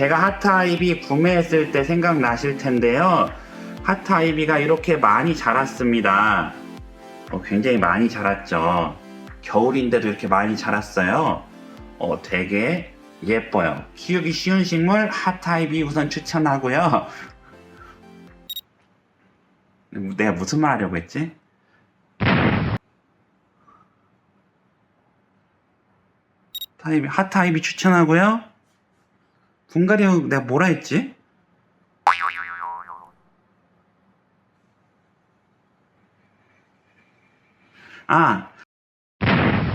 제가 하트아이비 구매했을 때 생각나실 텐데요. 하트아이비가 이렇게 많이 자랐습니다. 어, 굉장히 많이 자랐죠. 겨울인데도 이렇게 많이 자랐어요. 어, 되게 예뻐요. 키우기 쉬운 식물 하트아이비 우선 추천하고요. 내가 무슨 말 하려고 했지? 타이비, 하트아이비 추천하고요. 분갈이 내가 뭐라 했지? 아,